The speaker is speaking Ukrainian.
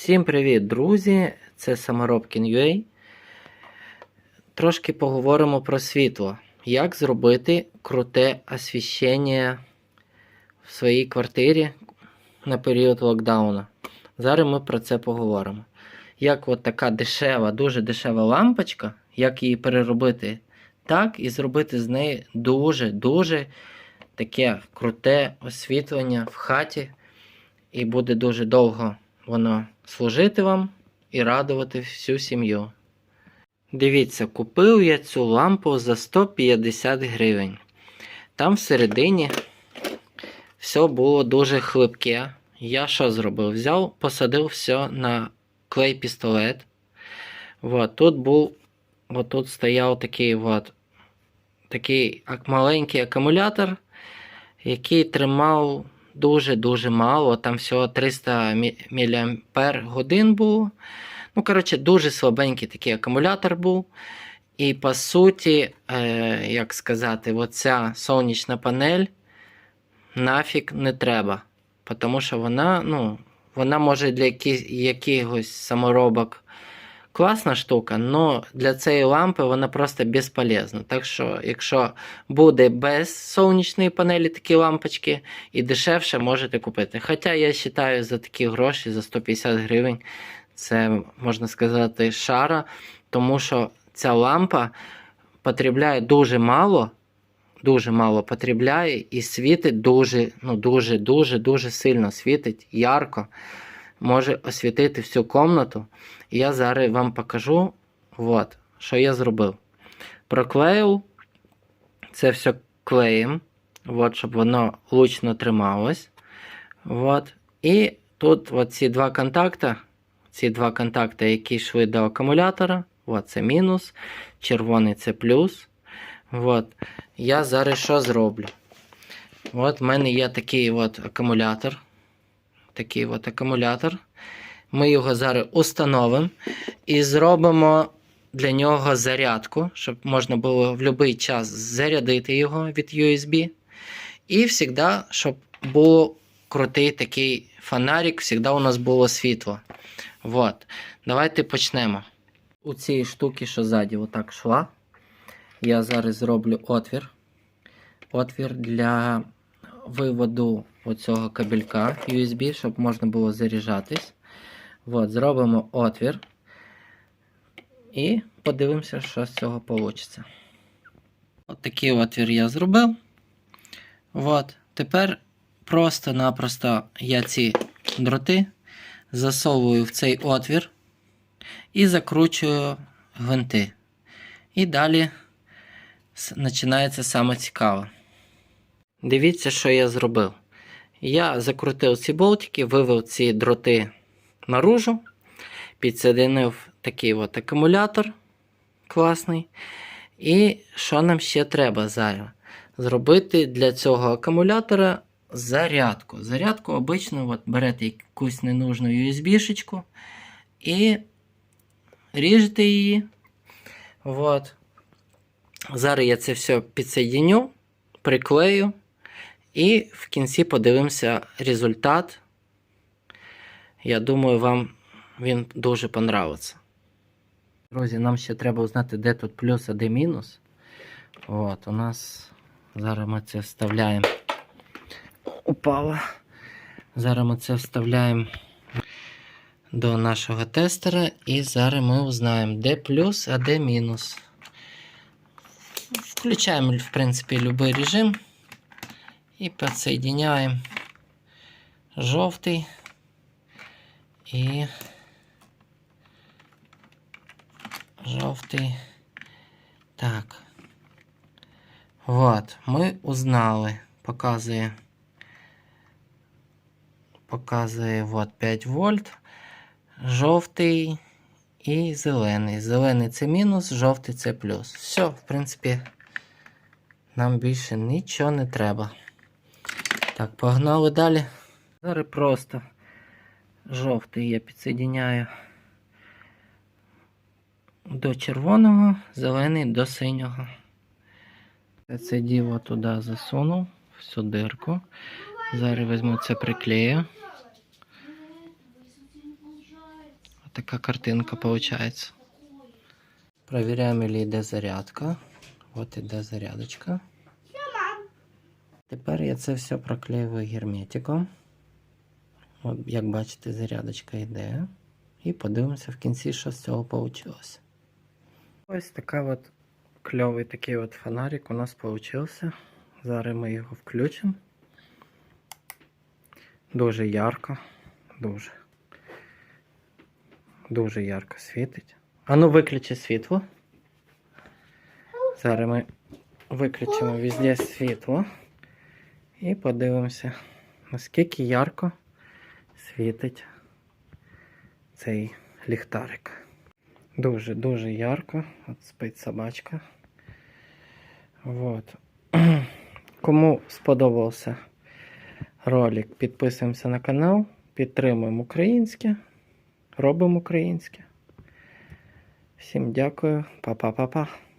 Всім привіт, друзі! Це Саморобкін.ua. Трошки поговоримо про світло. Як зробити круте освіщення в своїй квартирі на період локдауну. Зараз ми про це поговоримо. Як от така дешева, дуже дешева лампочка, як її переробити так і зробити з неї дуже-дуже таке круте освітлення в хаті. І буде дуже довго воно служити вам і радувати всю сім'ю. Дивіться, купив я цю лампу за 150 гривень. Там всередині все було дуже хлипке. Я що зробив? Взяв, посадив все на клей пістолет. Вот, тут був, от тут стояв такий от, такий маленький акумулятор, який тримав дуже-дуже мало. Там всього 300 мАч було. Ну, коротше, дуже слабенький такий акумулятор був. І по суті, е, як сказати, оця сонячна панель нафіг не треба. Тому що вона, ну, вона може для яких, якихось саморобок класна штука, але для цієї лампи вона просто безполезна. Так що, якщо буде без сонячної панелі такі лампочки і дешевше, можете купити. Хоча я вважаю за такі гроші, за 150 гривень, це можна сказати шара, тому що ця лампа потребляє дуже мало. Дуже мало потребляє і світить дуже, ну дуже, дуже, дуже сильно світить, ярко, може освітити всю комнату. Я зараз вам покажу, от, що я зробив. Проклеїв це все клеєм, от, щоб воно лучно трималось. От. І тут от ці два контакти, ці два контакти, які йшли до акумулятора, от, це мінус, червоний це плюс. От. Я зараз що зроблю? От в мене є такий от акумулятор. Такий от акумулятор. Ми його зараз установимо і зробимо для нього зарядку, щоб можна було в будь-який час зарядити його від USB. І завжди, щоб був крутий такий фонарик, завжди у нас було світло. От. Давайте почнемо. У цій штуки, що ззаді отак шла. Я зараз зроблю отвір. Отвір для виводу оцього кабелька USB, щоб можна було заряджатись. От, зробимо отвір. І подивимося, що з цього вийде. От такий отвір я зробив. От. Тепер просто-напросто я ці дроти засовую в цей отвір і закручую гвинти. І далі починається саме цікаве. Дивіться, що я зробив. Я закрутив ці болтики, вивів ці дроти наружу, підсоединив такий от акумулятор класний. І що нам ще треба зараз? Зробити для цього акумулятора зарядку. Зарядку обично от берете якусь ненужну USB-шечку і ріжете її. От. Зараз я це все підсоединю, приклею. І в кінці подивимося результат. Я думаю, вам він дуже понравиться. Друзі, нам ще треба узнати, де тут плюс, а де мінус. От, у нас зараз ми це вставляємо. Упало. Зараз ми це вставляємо до нашого тестера. І зараз ми узнаємо, де плюс, а де мінус. Включаємо, в принципі, будь-який режим. І підсоединяємо жовтий і жовтий. Так. Вот, ми узнали. Показує. Показує вот 5 вольт. Жовтий і зелений. Зелений це мінус, жовтий це плюс. Все, в принципі, нам більше нічого не треба. Так, погнали далі. Зараз просто жовтий я підсоединяю до червоного, зелений до синього. Це діло туди засунув, в цю дирку. Зараз візьму це приклею. Така картинка виходить. Провіряємо, чи йде зарядка. От іде зарядочка. Тепер я це все проклеюю герметиком. От, як бачите, зарядочка йде. І подивимося в кінці, що з цього вийшло. Ось така от кльовий такий от фонарик у нас вийшов. Зараз ми його включимо. Дуже ярко. Дуже. Дуже ярко світить. А ну виключи світло. Зараз ми виключимо везде світло. І подивимося, наскільки ярко світить цей ліхтарик. Дуже-дуже ярко. От спить собачка. Вот. Кому сподобався ролик, підписуємося на канал, підтримуємо українське, робимо українське. Всім дякую, па-па-па-па.